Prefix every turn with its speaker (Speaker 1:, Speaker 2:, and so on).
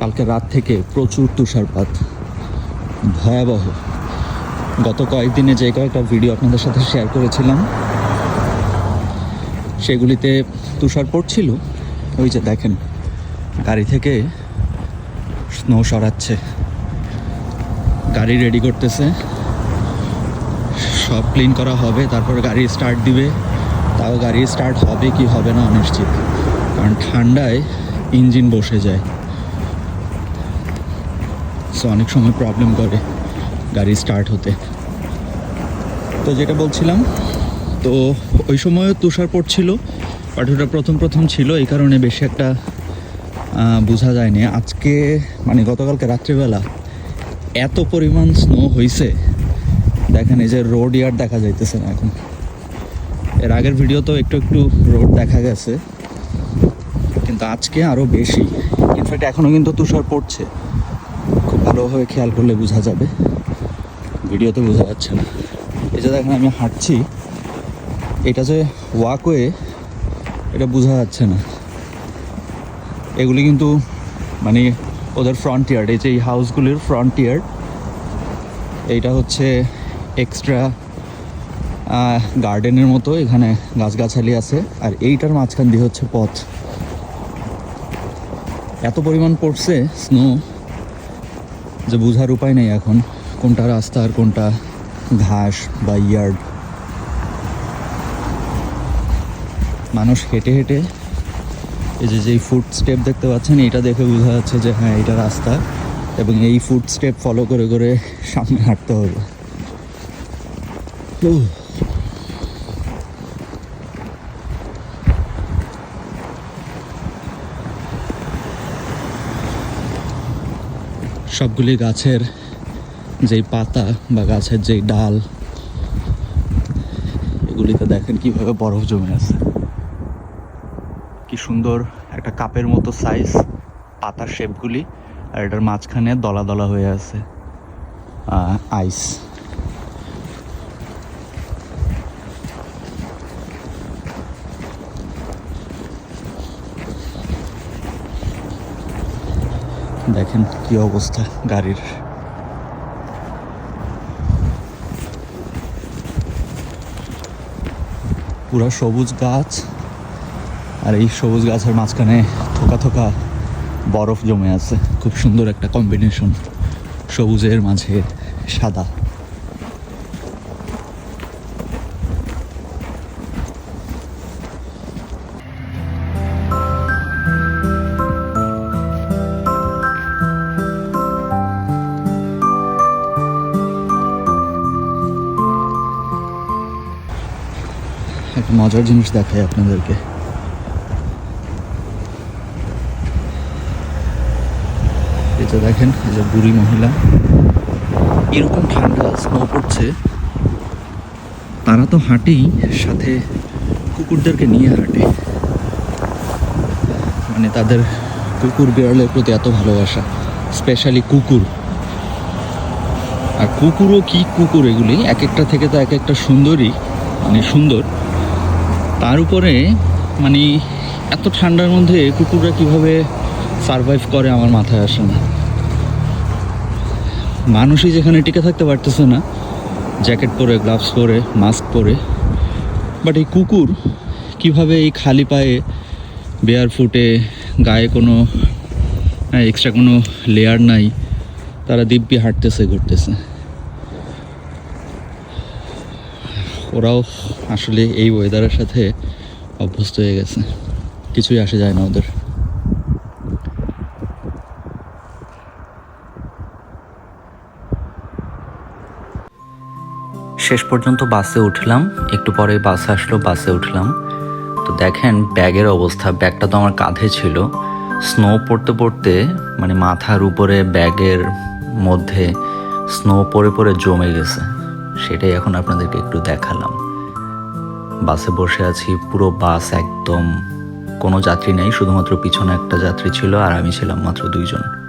Speaker 1: কালকে রাত থেকে প্রচুর তুষারপাত। ভয়াবহ। গত কয়েকদিনে যে কয়েকটা ভিডিও আপনাদের সাথে শেয়ার করেছিলাম, সেগুলিতে তুষার পড়ছিল। ওই যে দেখেন, গাড়ি থেকে স্নো সরাচ্ছে। গাড়ি রেডি করতেছে। সব ক্লিন করা হবে, তারপরে গাড়ি স্টার্ট দিবে। তাও গাড়ি স্টার্ট হবে কি হবে না, অনিশ্চিত। কারণ ঠান্ডায় ইঞ্জিন বসে যায়। সো অনেক সময় প্রবলেম করে গাড়ি স্টার্ট হতে। তো যেটা বলছিলাম, তো ওই সময়ও তুষার পড়ছিল বাট ওটা প্রথম প্রথম ছিল, এই কারণে বেশি একটা বোঝা যায়নি। আজকে মানে গতকালকে রাত্রিবেলা এত পরিমাণ স্নো হয়েছে দেখেন এই যে রোড ইয়ার্ড দেখা যাইতেছে না এখন। এর আগের ভিডিও তো একটু একটু রোড দেখা গেছে, কিন্তু আজকে আরও বেশি। ইনফ্যাক্ট এখনও কিন্তু তুষার পড়ছে খুব ভালোভাবে খেয়াল করলে বোঝা যাবে। ভিডিওতে বোঝা যাচ্ছে না। এই যে দেখেন, আমি হাঁটছি। এটা যে ওয়াকওয়ে এটা বোঝা যাচ্ছে না। এগুলি কিন্তু মানে ওদের ফ্রন্ট ইয়ার্ড এই যে এই হাউসগুলির ফ্রন্ট ইয়ার্ড এইটা হচ্ছে এক্সট্রা গার্ডেনের মতো। এখানে গাছগাছালি আছে। আর এইটার মাঝখান দিয়ে হচ্ছে পথ। এত পরিমাণ পড়ছে স্নো যে বোঝার উপায় নেই এখন, কোনটা রাস্তা আর কোনটা ঘাস বা ইয়ার্ড। মানুষ হেঁটে হেঁটে এই যে যেই ফুট স্টেপ দেখতে পাচ্ছেন, এটা দেখে বোঝা যাচ্ছে যে হ্যাঁ এটা রাস্তা এবং এই ফুট স্টেপ ফলো করে করে সামনে হাঁটতে হবে। সবগুলি গাছের যেই পাতা বা গাছের যেই ডাল, এগুলিতে দেখেন কীভাবে বরফ জমে আছে। কি সুন্দর একটা কাপের মতো সাইজ পাতার শেপগুলি আর এটার মাঝখানে দলা দলা হয়ে আছে আইস দেখেন কি অবস্থা গাড়ির। পুরা সবুজ গাছ, আর এই সবুজ গাছের মাঝখানে থোকা থোকা বরফ জমে আছে। খুব সুন্দর একটা কম্বিনেশন সবুজের মাঝে সাদা। মজার জিনিস দেখাই আপনাদেরকে। এটা দেখেন, এই যে বুড়ি মহিলা। এরকম ঠান্ডা স্নো পড়ছে। তারা তো হাঁটেই, সাথে কুকুরদেরকে নিয়ে হাঁটে। মানে তাদের কুকুর বিড়ালের প্রতি এত ভালোবাসা স্পেশালি কুকুর। আর কুকুরও কি কুকুর এগুলি? এক একটা থেকে তো এক একটা সুন্দরই মানে সুন্দর। তার উপরে মানে এত ঠান্ডার মধ্যে কুকুররা কীভাবে সারভাইভ করে আমার মাথায় আসে না। মানুষই যেখানে টিকে থাকতে পারতেছে না জ্যাকেট পরে গ্লাভস পরে মাস্ক পরে বাট এই কুকুর কীভাবে এই খালি পায়ে বেয়ার ফুটে গায়ে কোনো এক্সট্রা কোনো লেয়ার নাই, তারা দিব্যি হাঁটতেছে, ঘুরতেছে। ওরাও আসলে এই ওয়েদারের সাথে অভ্যস্ত হয়ে গেছে। কিছুই আসে যায় না ওদের।
Speaker 2: শেষ পর্যন্ত বাসে উঠলাম, একটু পরে বাসে আসলো, বাসে উঠলাম। তো দেখেন, ব্যাগের অবস্থা, ব্যাগটা তো আমার কাঁধে ছিল। স্নো পড়তে পড়তে মানে মাথার উপরে ব্যাগের মধ্যে স্নো পড়ে পড়ে জমে গেছে। সেটাই এখন আপনাদেরকে একটু দেখালাম। বাসে বসে আছি, পুরো বাস একদম, কোনো যাত্রী নেই, শুধুমাত্র পিছনে একটা যাত্রী ছিল আর আমি ছিলাম মাত্র দুইজন।